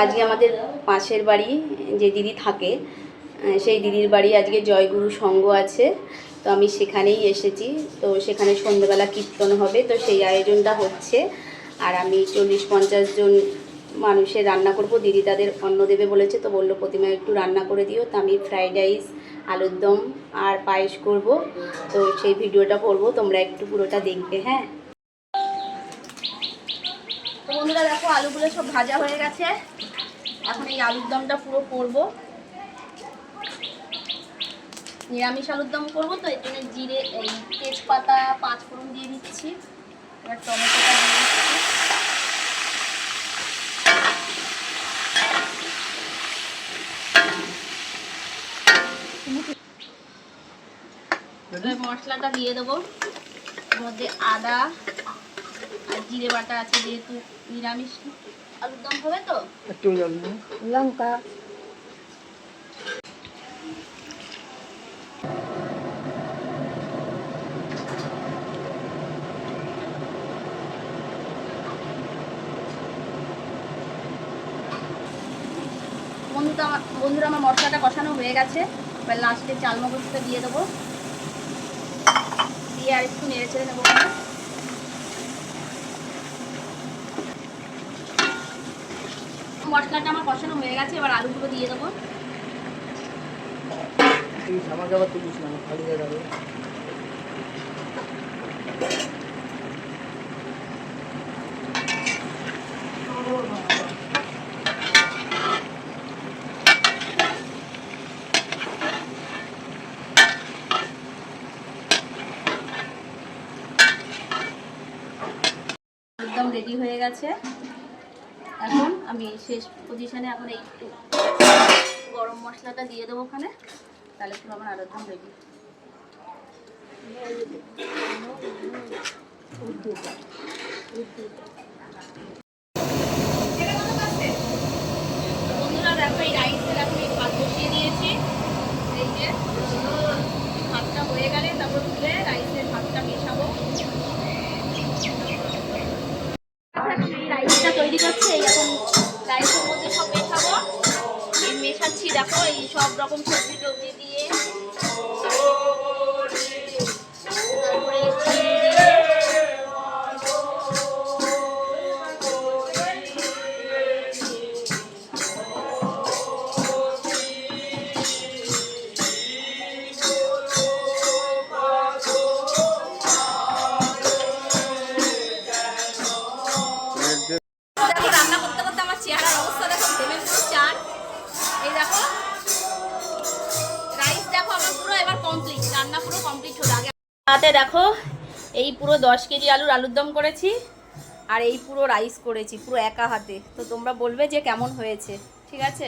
আজকে আমাদের পাশের বাড়ি যে দিদি থাকে সেই দিদির বাড়ি আজকে জয়গুরু সংঘ আছে। তো আমি সেখানেই এসেছি। তো সেখানে সন্ধ্যেবেলা কীর্তন হবে। তো সেই আয়োজনটা হচ্ছে। আর আমি চল্লিশ পঞ্চাশ জন মানুষের রান্না করব। দিদি তাদের অন্ন দেবে বলেছে। তো বলল, প্রতিমা একটু রান্না করে দিও। তো আমি ফ্রাইড রাইস, আলুর দম আর পায়েস করব। তো সেই ভিডিওটা করব। তোমরা একটু পুরোটা দেখবে হ্যাঁ? বন্ধুরা দেখো, আলুগুলো সব ভাজা হয়ে গেছে। এখন এই আলুর দমটা পুরো করব। নিরামিষ আলুর দম করব, তো এর জন্য জিরে, এই তেজপাতা পাঁচ ফোড়ন দিয়ে দিচ্ছি। এবার টমেটোটা দিয়ে দিচ্ছি। মশলাটা দিয়ে দেবো। মধ্যে আদা আর জিরে বাটা আছে যেহেতু নিরামিষ। আলুর দম হবে তো? একটু লঙ্কা। বন্ধুটা আমার বন্ধুরা আমার মশলাটা কষানো হয়ে গেছে। এবার লাস্টে চাল মগজটা দিয়ে দেবো। দিয়ে আর একটু নেড়ে ছেড়ে নেব। মশলাটা আমার কষানো হয়ে গেছে এবার আলুগুলো দিয়ে দেবো। একদম রেডি হয়ে গেছে। এখন আমি শেষ পজিশনে এখন একটু গরম মশলাটা দিয়ে দেবো ওখানে। তাহলে পুরো আমার দাম রেডি বন্ধুরা দেখো এই রাইসের এখন এই ভাত বসিয়ে দিয়েছি এই যে ভাতটা হয়ে গেলে তারপর তুলে রাইসের ভাতটা মেশাবো এই রাইসটা আছে এখন রাইসের মধ্যে সব মেশাবো। মেশাচ্ছি, দেখো, এই সব রকম সবজি টবজি দিয়ে। কমপ্লিট হলো। আগে হাতে দেখো, এই পুরো দশ কেজি আলুর আলুর দম করেছি আর এই পুরো রাইস করেছি, পুরো একা হাতে। তো তোমরা বলবে যে কেমন হয়েছে, ঠিক আছে?